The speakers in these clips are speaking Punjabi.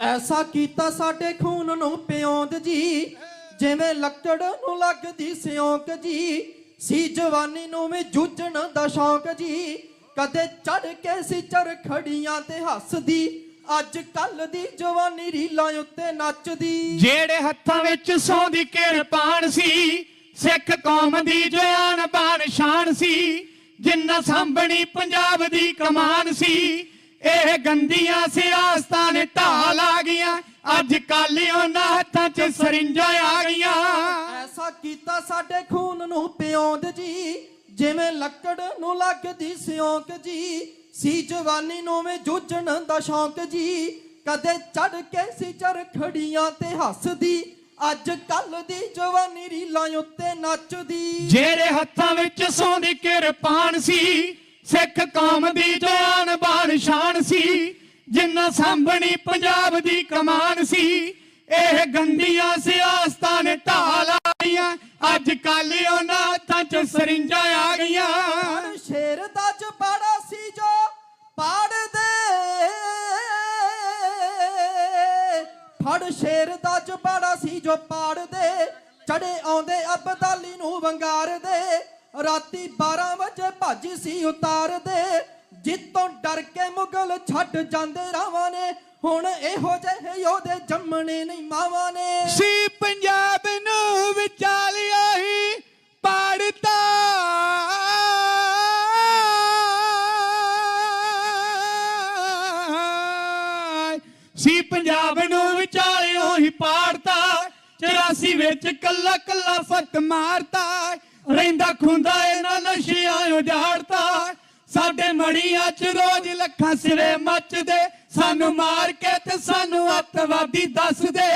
ਐਸਾ ਕੀਤਾ ਸਾਡੇ ਖੂਨ ਨੂੰ ਪਿਉਂਦ ਜੀ। ਜਿਵੇਂ ਲੱਕੜ ਨੂੰ ਲੱਗਦੀ ਸਿਉਂਕ ਜੀ। ਸੀ ਜਵਾਨੀ ਨੂੰ ਵੀ ਜੂਝਣ ਦਾ ਸ਼ੌਂਕ ਜੀ। ਕਦੇ ਚੜ ਕੇ ਸੀ ਚਰਖੜੀਆਂ ਤੇ ਹੱਸਦੀ। ਅੱਜ ਕੱਲ ਦੀ ਜਵਾਨੀ ਰੀਲਾਂ ਉੱਤੇ ਨੱਚਦੀ। ਜਿਹੜੇ ਹੱਥਾਂ ਵਿੱਚ ਸੌਂਦੀ ਕਿਰਪਾਨ ਸੀ, ਸਿੱਖ ਕੌਮ ਦੀ ਜਾਨ ਬਾਨ ਸ਼ਾਨ ਸੀ। ਜਿੰਨਾ ਸਾਂਭਣੀ ਪੰਜਾਬ ਦੀ ਕਮਾਨ ਸੀ ਇਹ ਗੰਦੀਆਂ ਸਿਆਸਤਾਂ ਨੇ ਢਾਲ ਆ ਗਈਆਂ। ਅੱਜ ਕੱਲ ਉਹਨਾਂ ਹੱਥਾਂ 'ਚ ਸਰਿੰਜਾਂ ਆ ਗਈਆਂ। ਐਸਾ ਕੀਤਾ ਸਾਡੇ ਖੂਨ ਨੂੰ ਪਿਉਂਦ ਜੀ ਜਿਵੇਂ ਲੱਕੜ ਨੂੰ ਲੱਗਦੀ ਸਿਉਂਕ ਜੀ। ਸੀ ਜਵਾਨੀ ਨੂੰ ਵੀ ਜੂਝਣ ਦਾ ਸ਼ੌਂਕ ਜੀ। ਕਦੇ ਚੜ ਕੇ ਸੀ ਚਰਖੜੀਆਂ ਤੇ ਹੱਸਦੀ ਅੱਜ ਕੱਲ ਦੀ ਜਵਾਨੀ ਰੀਲਾਂ ਉੱਤੇ ਨੱਚਦੀ। ਜਿਹੜੇ ਹੱਥਾਂ ਵਿੱਚ ਸੌਂਦੀ ਕਿਰਪਾਨ ਸੀ ਸਿੱਖ ਕੌਮ ਦੀ ਜਾਨ ਸ਼ਾਨ ਸੀ, ਜਿੰਨਾ ਸਾਂਭਣੀ ਪੰਜਾਬ ਦੀ ਕਮਾਨ ਸੀ, ਇਹ ਗੰਦੀਆਂ ਸਿਆਸਤਾਂ ਨੇ ਢਾਲ ਆਈਆਂ ਅੱਜ ਕੱਲ ਉਹਨਾਂ ਹੱਥਾਂ 'ਚ ਸਰਿੰਜਾਂ ਆ ਗਈਆਂ। ਸ਼ੇਰ ਦਾ ਜਪਾੜਾ ਸੀ ਜੋ ਪਾੜਦੇ ਫੜ ਸ਼ੇਰ ਦਾ ਜਪਾੜਾ ਸੀ ਜੋ ਪਾੜਦੇ ਚੜੇ ਆਉਂਦੇ ਅਬਦਾਲੀ ਨੂੰ ਵੰਗਾਰਦੇ ਰਾਤੀ 12 ਵਜੇ ਭੱਜ ਸੀ ਉਤਾਰਦੇ। ਜਿੱਤੋਂ ਡਰ ਕੇ ਮੁਗਲ ਛੱਡ ਜਾਂਦੇ ਰਾਵਾਂ ਨੇ, ਹੁਣ ਇਹੋ ਜਿਹੇ ਯੋਧੇ ਜੰਮਣੇ ਨਹੀਂ ਮਾਵਾਂ ਨੇ। ਸੀ ਪੰਜਾਬ ਨੂੰ ਵਿਚਾਲਿਆ ਹੀ ਪਾੜਤਾ। ਸੀ ਪੰਜਾਬ ਨੂੰ ਵਿਚਾਲਿਓ ਹੀ ਪਾੜਤਾ 84 ਵਿੱਚ ਕੱਲਾ ਕੱਲਾ ਫੱਟ ਮਾਰਤਾ। ਰਹਿੰਦਾ ਖੁੰਦਾ ਇਹਨਾਂ ਨਸ਼ਿਆਂ ਉਜਾੜਤਾ। ਸਾਡੇ ਮੜੀਆਂ 'ਚ ਰੋਜ਼ ਲੱਖਾਂ ਸਿਰੇ ਮੱਚਦੇ ਸਾਨੂੰ ਮਾਰ ਕੇ ਤੇ ਸਾਨੂੰ ਅੱਤਵਾਦੀ ਦੱਸਦੇ।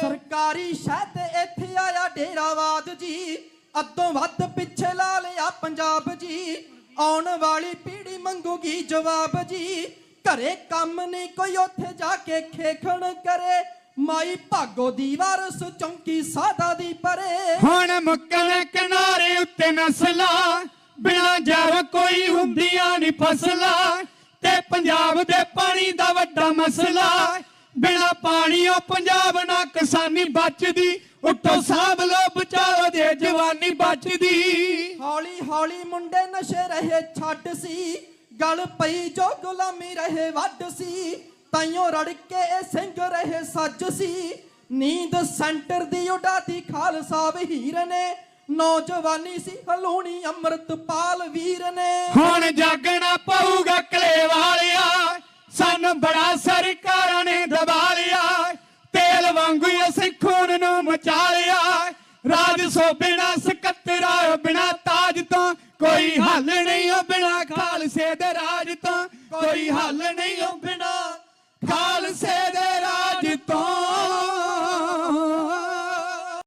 ਸਰਕਾਰੀ ਸ਼ਹਿ ਤੇ ਇੱਥੇ ਆਇਆ ਡੇਰਾਵਾਦ ਜੀ ਅੱਧੋਂ ਵੱਧ ਪਿੱਛੇ ਲਾ ਲਿਆ ਪੰਜਾਬ ਜੀ। ਆਉਣ ਵਾਲੀ ਪੀੜ੍ਹੀ ਮੰਗੂਗੀ ਜਵਾਬ ਜੀ। ਘਰੇ ਕੰਮ ਨਹੀਂ ਕੋਈ ਉੱਥੇ ਜਾ ਕੇ ਖੇਖਣ ਕਰੇ। ਮਾਈ ਭਾਗੋ ਦੀ ਵਾਰਸ ਚੌਂਕੀ ਸਾਦਾ ਦੀ ਪਰੇ। ਹੁਣ ਮੁੱਕਣ ਕਿਨਾਰੇ ਉੱਤੇ ਨਸਲਾਂ ਬਿਨਾ ਜਰ ਕੋਈ ਹੁੰਦੀਆਂ ਨਹੀਂ ਫਸਲਾਂ, ਤੇ ਪੰਜਾਬ ਦੇ ਪਾਣੀ ਦਾ ਵੱਡਾ ਮਸਲਾ। ਬਿਨਾ ਪਾਣੀਓ ਪੰਜਾਬ ਨਾ ਕਿਸਾਨੀ ਬਚਦੀ, ਉੱਠੋ ਸਾਂਭ ਲੋ ਬਚਾਓ ਦੇ ਜਵਾਨੀ ਬਚਦੀ। ਹੌਲੀ ਹੌਲੀ ਮੁੰਡੇ ਨਸ਼ੇ ਰਹੇ ਛੱਡ ਸੀ, ਗਲ ਪਈ ਜੋ ਗੁਲਾਮੀ ਰਹੇ ਵੱਡ ਸੀ, ਤਾਈਓ ਰੜ ਕੇ ਇਹ ਸਿੰਘ ਰਹੇ ਸੱਜ ਸੀ। ਨੀਂਦ ਸੈਂਟਰ ਦੀ ਉਡਾਤੀ ਖਾਲਸਾ ਵਹੀਰ ਨੇ ਨੌਜਵਾਨੀ ਸੀ, ਹਲੂਣੀ ਅੰਮ੍ਰਿਤਪਾਲ ਵੀਰ ਨੇ। ਹੁਣ ਜਾਗਣਾ ਪਊਗਾ ਕਲੇ ਵਾਲਿਆ ਸਾਨੂੰ ਬੜਾ ਸਰਕਾਰਾਂ ਨੇ ਦਬਾ ਲਿਆ। ਤੇਲ ਵਾਂਗੂ ਅਸੀਂ ਖੂਨ ਨੂੰ ਮਚਾ ਲਿਆ। ਰਾਜ ਸੋ ਬਿਨਾ ਸਕੱਤਰਾ ਬਿਨਾ ਤਾਜ ਤੋਂ ਕੋਈ ਹੱਲ